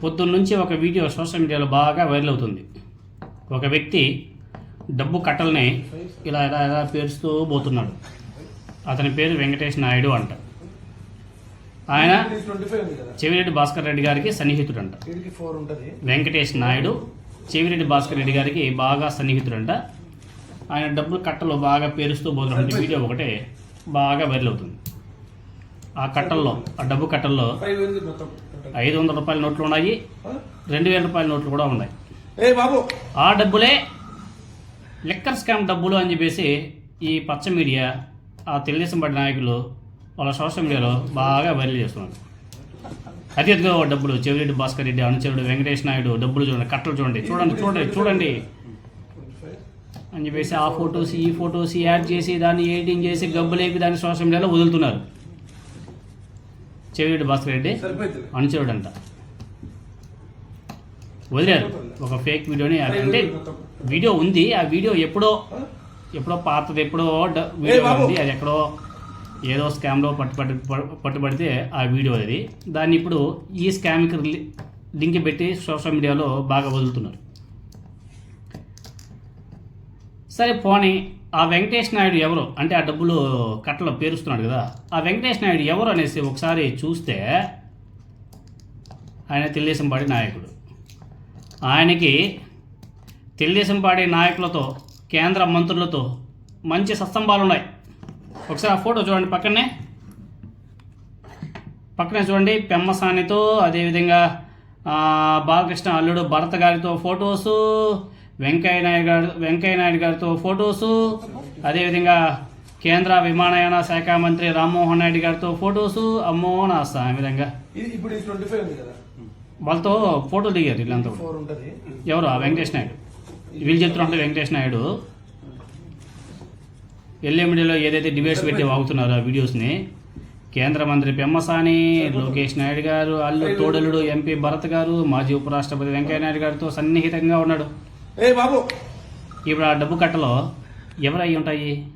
పొద్దున్న నుంచి ఒక వీడియో సోషల్ మీడియాలో బాగా వైరల్ అవుతుంది. ఒక వ్యక్తి డబ్బు కట్టల్ని ఇలా ఇలా ఇలా పేరుస్తూ పోతున్నాడు. అతని పేరు వెంకటేష్ నాయుడు అంట. ఆయన చెవిరెడ్డి భాస్కర్ రెడ్డి గారికి సన్నిహితుడు అంట వెంకటేష్ నాయుడు చెవిరెడ్డి భాస్కర్ రెడ్డి గారికి బాగా సన్నిహితుడు అంట ఆయన డబ్బులు కట్టలో బాగా పేరుస్తూ పోతున్నటువంటి వీడియో ఒకటే బాగా వైరల్ అవుతుంది. ఆ కట్టల్లో ఆ డబ్బు కట్టల్లో ఐదు వందల రూపాయల నోట్లు ఉన్నాయి? రెండు వేల రూపాయల నోట్లు కూడా ఉన్నాయి. ఏ బాబు! ఆ డబ్బులే లిక్కర్ స్కామ్ డబ్బులు అని చెప్పేసి ఈ పచ్చ మీడియా ఆ తెలుగుదేశం పార్టీ నాయకులు వాళ్ళ సోషల్ మీడియాలో బాగా వైరల్ చేస్తున్నారు. అతి అతిగా డబ్బులు చెవిరెడ్డి భాస్కర్ రెడ్డి అనుచరుడు వెంకటేష్ నాయుడు డబ్బులు చూడండి కట్టలు చూడండి చూడండి చూడండి చూడండి. అని చెప్పేసి ఆ ఫొటోస్ ఈ ఫొటోస్ యాడ్ చేసి దాన్ని ఎడిటింగ్ చేసి గబ్బులేపి దాన్ని సోషల్ మీడియాలో వదులుతున్నారు. చెవిరెడ్డి భాస్కర్ రెడ్డి అనుచరుడు అంట వదిలేరు. ఒక ఫేక్ వీడియోని అంటే వీడియో ఉంది. ఆ వీడియో ఎప్పుడో? ఎప్పుడో పాతది ఎప్పుడో వీడియో. ఉంది. అది ఎక్కడో ఏదో స్కామ్లో పట్టుబడి పట్టుబడితే ఆ వీడియో అది. దాన్ని ఇప్పుడు ఈ స్కామ్కి లింక్ పెట్టి సోషల్ మీడియాలో బాగా వదులుతున్నారు. సరే పోనీ. ఆ వెంకటేష్ నాయుడు ఎవరు? అంటే ఆ డబ్బులు కట్టలో పేరుస్తున్నాడు కదా. ఆ వెంకటేష్ నాయుడు ఎవరు అనేసి ఒకసారి చూస్తే ఆయన తెలుగుదేశం పార్టీ నాయకుడు. ఆయనకి తెలుగుదేశం పార్టీ నాయకులతో కేంద్ర మంత్రులతో మంచి సస్తంభాలు ఉన్నాయి. ఒకసారి ఆ ఫోటో చూడండి పక్కనే. పక్కనే చూడండి పెమ్మసానితో అదేవిధంగా బాలకృష్ణ అల్లుడు భరత్ గారితో ఫొటోసు వెంకయ్య నాయుడు గారు వెంకయ్య నాయుడు గారితో ఫొటోసు అదేవిధంగా కేంద్ర విమానయాన శాఖ మంత్రి రామ్మోహన్ నాయుడు గారితో ఫొటోసు. అమ్మో నా ఆ విధంగా వాళ్ళతో ఫోటోలు దిగారు వీళ్ళంతా ఎవరు? ఆ వెంకటేష్ నాయుడు. వీళ్ళు చెప్తున్నట్టు వెంకటేష్ నాయుడు ఎల్ఎండిలో ఏదైతే డిబేట్స్ పెట్టి వాగుతున్నారో ఆ వీడియోస్ని కేంద్ర మంత్రి పెమ్మసాని లోకేష్ నాయుడు గారు అల్లు తోడలుడు ఎంపీ భరత్ గారు మాజీ ఉపరాష్ట్రపతి వెంకయ్య నాయుడు గారితో సన్నిహితంగా ఉన్నాడు. ఏ బాబు. ఇప్పుడు ఆ డబ్బు కట్టలో ఎవరు అయి ఉంటాయి?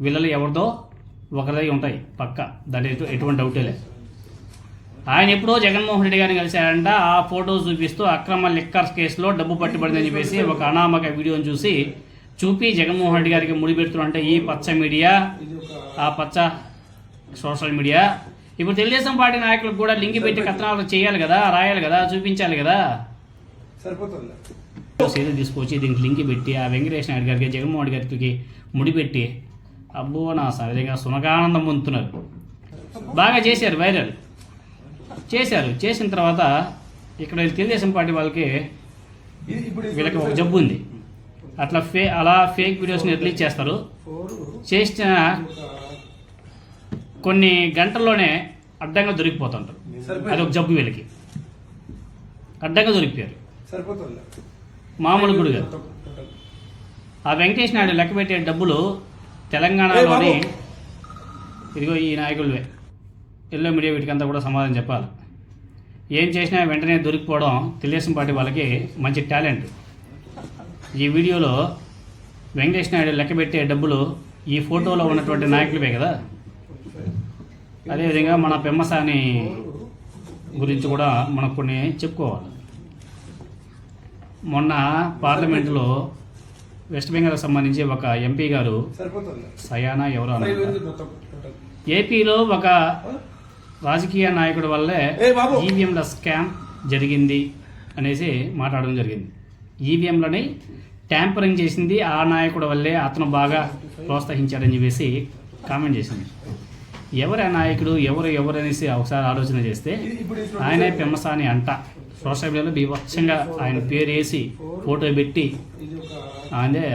వీళ్ళలో ఎవరిదో ఒకరిదై ఉంటాయి. పక్క. దాని ఎటు- ఎటువంటి డౌటే లేదు. ఆయన ఎప్పుడో జగన్మోహన్ రెడ్డి గారిని కలిశారంట. ఆ ఫోటో చూపిస్తూ అక్రమ లిక్కర్స్ కేసులో డబ్బు పట్టుబడిందని చెప్పేసి ఒక అనామక వీడియోని చూసి చూపి జగన్మోహన్ రెడ్డి గారికి ముడిపెడుతున్నారంటే ఈ పచ్చ మీడియా ఆ పచ్చ సోషల్ మీడియా. ఇప్పుడు తెలుగుదేశం పార్టీ నాయకులకు కూడా లింక్ పెట్టి కథనాలు చేయాలి కదా రాయాలి కదా చూపించాలి కదా. సరిపోతుంది సీదా తీసుకొచ్చి దీనికి లింక్ పెట్టి ఆ వెంకటేష్ నాయుడు గారికి జగన్మోహన్ గారికి ముడిపెట్టి అబ్బో నా సహజంగా సునకానందం పొందుతున్నారు. బాగా చేశారు వైరల్. చేశారు. చేసిన తర్వాత ఇక్కడ తెలుగుదేశం పార్టీ వాళ్ళకి వీళ్ళకి ఒక జబ్బు ఉంది. అట్లా ఫే అలా ఫేక్ వీడియోస్ని రిలీజ్ చేస్తారు. చేసిన కొన్ని గంటల్లోనే అడ్డంగా దొరికిపోతుంటారు. అది ఒక జబ్బు వీళ్ళకి. అడ్డంగా దొరికిపోయారు. సరిపోతుంది మామూలు మొత్తం total. ఆ వెంకటేష్ నాయుడు లెక్క పెట్టే డబ్బులు తెలంగాణలోని? ఇదిగో ఈ నాయకులవే. ఎల్లో మీడియా వీటికంతా కూడా సమాధానం చెప్పాలి. ఏం చేసినా వెంటనే దొరికిపోవడం తెలుగుదేశం పార్టీ వాళ్ళకి మంచి టాలెంట్. ఈ వీడియోలో వెంకటేష్ నాయుడు లెక్క పెట్టే డబ్బులు ఈ ఫోటోలో ఉన్నటువంటి నాయకులవే కదా. అదేవిధంగా మన పెమ్మసాని గురించి కూడా మనకు కొన్ని చెప్పుకోవాలి. మొన్న పార్లమెంటులో వెస్ట్ బెంగాల్కి సంబంధించి ఒక ఎంపీ గారు సయానా ఎవరో. ఏపీలో ఒక? రాజకీయ నాయకుడి వల్లే ఈవీఎంల స్కామ్ జరిగింది అనేసి మాట్లాడడం జరిగింది. ఈవీఎంలని ట్యాంపరింగ్ చేసింది ఆ నాయకుడి వల్లే అతను బాగా ప్రోత్సహించాడని చెప్పేసి కామెంట్ చేసింది. ఎవరు నాయకుడు ఎవరు ఎవరు అనేసి ఒకసారి ఆలోచన చేస్తే ఆయనే పెమ్మసాని అంట. సోషల్ మీడియాలో బీభత్సంగా ఆయన పేరు వేసి ఫోటో పెట్టి అదే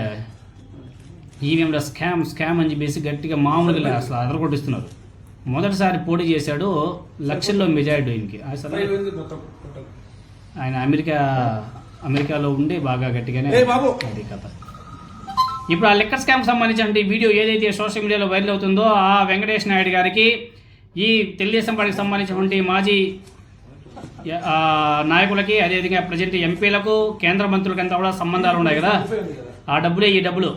ఈవీఎంలో స్కామ్ స్కామ్ అని చెప్పేసి గట్టిగా మామూలుగా అసలు అదరగొట్టిస్తున్నారు. మొదటిసారి పోటీ చేశాడు లక్షల్లో మెజారిటీ ఆయనకి అసలు. ఆయన అమెరికా అమెరికాలో ఉండి బాగా గట్టిగానే? అది కథ. ఇప్పుడు ఆ లెక్కర్ స్కామ్ సంబంధించిన వీడియో ఏదైతే సోషల్ మీడియాలో వైరల్ అవుతుందో ఆ వెంకటేష్ నాయుడు గారికి ఈ తెలుగుదేశం పార్టీకి సంబంధించినటువంటి మాజీ నాయకులకి అదేవిధంగా ప్రజెంట్ ఎంపీలకు కేంద్ర మంత్రులకి అంతా కూడా సంబంధాలు ఉన్నాయి కదా. ఆ డబ్బులే ఈ డబ్బులు.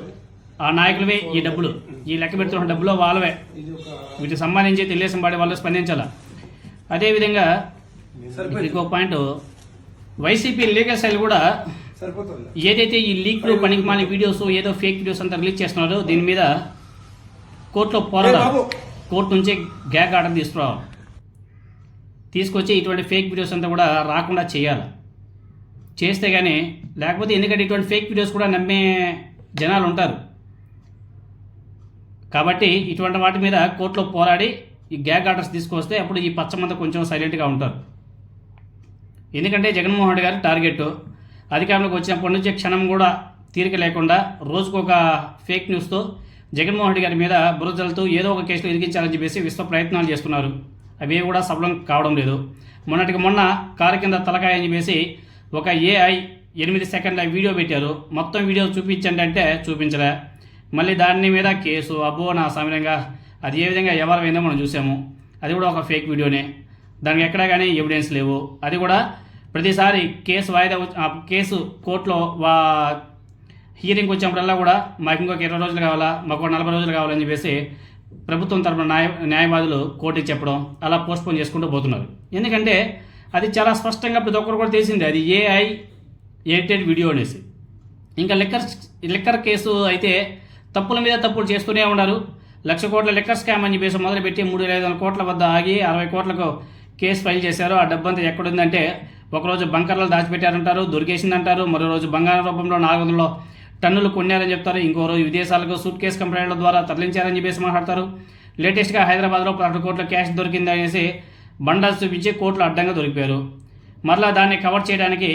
ఆ నాయకులవే ఈ డబ్బులు. ఈ లెక్క పెడుతున్న డబ్బులు వాళ్ళవే. వీటికి సంబంధించి తెలుగుదేశం పార్టీ వాళ్ళు స్పందించాల? అదేవిధంగా ఇంకో పాయింట్ వైసీపీ లీగల్ సెల్ కూడా సరిపోతుంది. ఏదైతే ఈ లీక్లు పనికి మాలిన వీడియోస్ ఏదో ఫేక్ వీడియోస్ అంతా రిలీజ్ చేస్తున్నారో దీని మీద కోర్టులో పోరాడాలి కోర్టు నుంచి గ్యాగ్ ఆర్డర్ తీసుకురావాలి తీసుకొచ్చి ఇటువంటి ఫేక్ వీడియోస్ అంతా కూడా రాకుండా చేయాలి. చేస్తే కానీ లేకపోతే ఎందుకంటే ఇటువంటి ఫేక్ వీడియోస్ కూడా నమ్మే జనాలు ఉంటారు. కాబట్టి ఇటువంటి వాటి మీద కోర్టులో పోరాడి ఈ గ్యాగ్ ఆర్డర్స్ తీసుకొస్తే అప్పుడు ఈ పచ్చమంతా కొంచెం సైలెంట్గా ఉంటారు. ఎందుకంటే జగన్మోహన్ రెడ్డి గారి టార్గెట్ అధికారంలోకి వచ్చినప్పటి నుంచి క్షణం కూడా తీరిక లేకుండా రోజుకొక ఫేక్ న్యూస్తో జగన్మోహన్ రెడ్డి గారి మీద బురదలతో ఏదో ఒక కేసులో ఇరికించాలని చెప్పేసి విశ్వ ప్రయత్నాలు చేస్తున్నారు. అవి కూడా సఫలం కావడం లేదు. మొన్నటికి మొన్న కారు కింద తలకాయ అని చెప్పేసి ఒక ఏఐ ఎనిమిది సెకండ్ల వీడియో పెట్టారు. మొత్తం వీడియో చూపించండి అంటే చూపించలే. మళ్ళీ దాని మీద కేసు అబ్బో నా సమయంగా అది ఏ విధంగా ఎవరైందో మనం చూసాము. అది కూడా ఒక ఫేక్ వీడియోనే దానికి ఎక్కడా కానీ ఎవిడెన్స్ లేవు. అది కూడా ప్రతిసారి కేసు వాయిదా ఆ కేసు కోర్టులో వా హియరింగ్ వచ్చినప్పుడల్లా కూడా మాకు ఇంకొక ఇరవై రోజులు కావాలా మాకు ఒక నలభై రోజులు కావాలని చెప్పేసి ప్రభుత్వం తరపున న్యాయ న్యాయవాదులు కోర్టుకి చెప్పడం అలా పోస్ట్పోన్ చేసుకుంటూ పోతున్నారు. ఎందుకంటే అది చాలా స్పష్టంగా ప్రతి ఒక్కరు కూడా తెలిసింది అది ఏఐ ఎడిటెడ్ వీడియో అనేసి. ఇంకా లిక్కర్ లిక్కర్ కేసు అయితే తప్పుల మీద తప్పులు చేస్తూనే ఉన్నారు. లక్ష కోట్ల లిక్కర్ స్కామ్ అని చెప్పేసి మొదలుపెట్టి మూడు వేల ఐదు వందల కోట్ల వద్ద ఆగి అరవై కోట్లకు కేసు ఫైల్ చేశారు. ఆ డబ్బంతా ఎక్కడుందంటే ఒకరోజు బంకర్లు దాచిపెట్టారంటారు దొరికేసిందంటారు మరో రోజు బంగారం రూపంలో నాలుగు వందల టన్నులు కొన్నారని చెప్తారు. ఇంకో రోజు విదేశాలకు సూట్ కేసు కంపెనీల ద్వారా తరలించారని చెప్పేసి మాట్లాడతారు. లేటెస్ట్గా హైదరాబాద్లో పదకొండు కోట్ల క్యాష్ దొరికింది అనేసి బండాల్స్ చూపించి కోట్లు అడ్డంగా దొరికిపోయారు. మరలా దాన్ని కవర్ చేయడానికి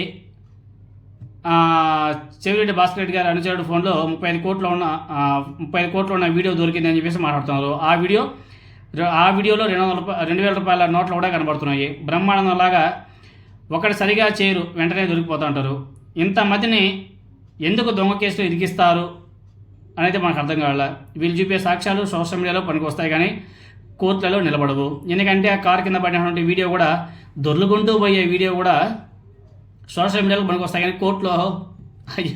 చెవిరెడ్డి భాస్కర్ రెడ్డి గారి అనుచరుడు ఫోన్లో ముప్పై ఐదు కోట్లు ఉన్న ముప్పై ఐదు కోట్లు ఉన్న వీడియో దొరికిందని చెప్పేసి మాట్లాడుతున్నారు. ఆ వీడియో ఆ వీడియోలో రెండు వందల రెండు వేల రూపాయల నోట్లు కూడా కనబడుతున్నాయి. బ్రహ్మాండంలాగా ఒకటి సరిగా చేయరు వెంటనే దొరికిపోతూ ఉంటారు. ఇంతమందిని ఎందుకు దొంగ కేసులు ఇరికిస్తారు అనేది మనకు అర్థం కావాల? వీళ్ళు చూపే సాక్ష్యాలు సోషల్ మీడియాలో పనికొస్తాయి కానీ కోర్టులలో నిలబడవు. ఎందుకంటే ఆ కారు కింద పడినటువంటి వీడియో కూడా దొర్లుకుంటూ పోయే వీడియో కూడా సోషల్ మీడియాలో పనికి వస్తాయి కానీ కోర్టులో అవి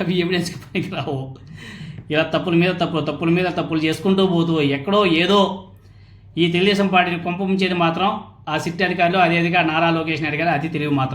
అవి ఎవిడెన్స్కి పనికి రావు ఇలా తప్పుల మీద తప్పులు తప్పుల మీద తప్పులు చేసుకుంటూ పోతూ ఎక్కడో ఏదో ఈ తెలుగుదేశం పార్టీని పంపించేది మాత్రం ఆ సిట్ అధికారులు అదే అధికారి నారా లోకేష్ని అడిగారు అది తెలివి మాత్రం